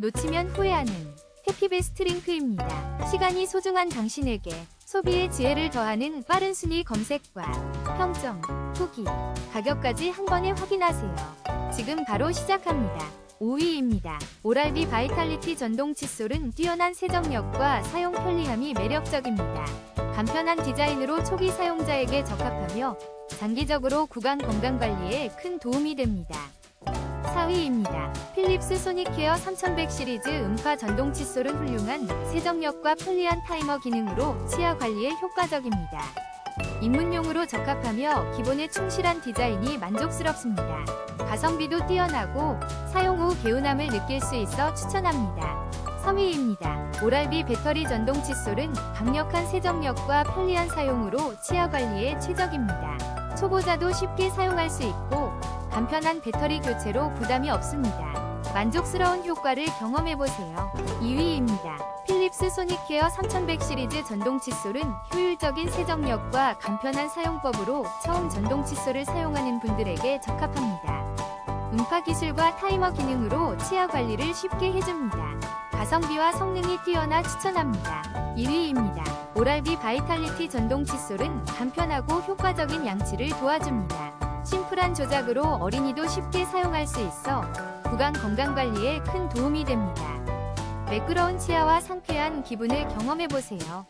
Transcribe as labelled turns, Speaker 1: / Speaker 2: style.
Speaker 1: 놓치면 후회하는 해피베스트 링크입니다. 시간이 소중한 당신에게 소비의 지혜를 더하는 빠른 순위 검색과 평점, 후기, 가격까지 한 번에 확인하세요. 지금 바로 시작합니다. 5위입니다. 오랄비 바이탈리티 전동 칫솔은 뛰어난 세정력과 사용 편리함이 매력적입니다. 간편한 디자인으로 초기 사용자에게 적합하며 장기적으로 구강 건강 관리에 큰 도움이 됩니다. 4위입니다. 필립스 소닉케어 3100 시리즈 음파 전동 칫솔은 훌륭한 세정력과 편리한 타이머 기능으로 치아 관리에 효과적입니다. 입문용으로 적합하며 기본에 충실한 디자인이 만족스럽습니다. 가성비도 뛰어나고 사용 후 개운함을 느낄 수 있어 추천합니다. 3위입니다. 오랄비 배터리 전동 칫솔은 강력한 세정력과 편리한 사용으로 치아 관리에 최적입니다. 초보자도 쉽게 사용할 수 있고 간편한 배터리 교체로 부담이 없습니다. 만족스러운 효과를 경험해보세요. 2위입니다. 필립스 소닉케어 3100 시리즈 전동 칫솔은 효율적인 세정력과 간편한 사용법으로 처음 전동 칫솔을 사용하는 분들에게 적합합니다. 음파 기술과 타이머 기능으로 치아 관리를 쉽게 해줍니다. 가성비와 성능이 뛰어나 추천합니다. 1위입니다. 오랄비 바이탈리티 전동 칫솔은 간편하고 효과적인 양치를 도와줍니다. 심플한 조작으로 어린이도 쉽게 사용할 수 있어 구강 건강 관리에 큰 도움이 됩니다. 매끄러운 치아와 상쾌한 기분을 경험해보세요.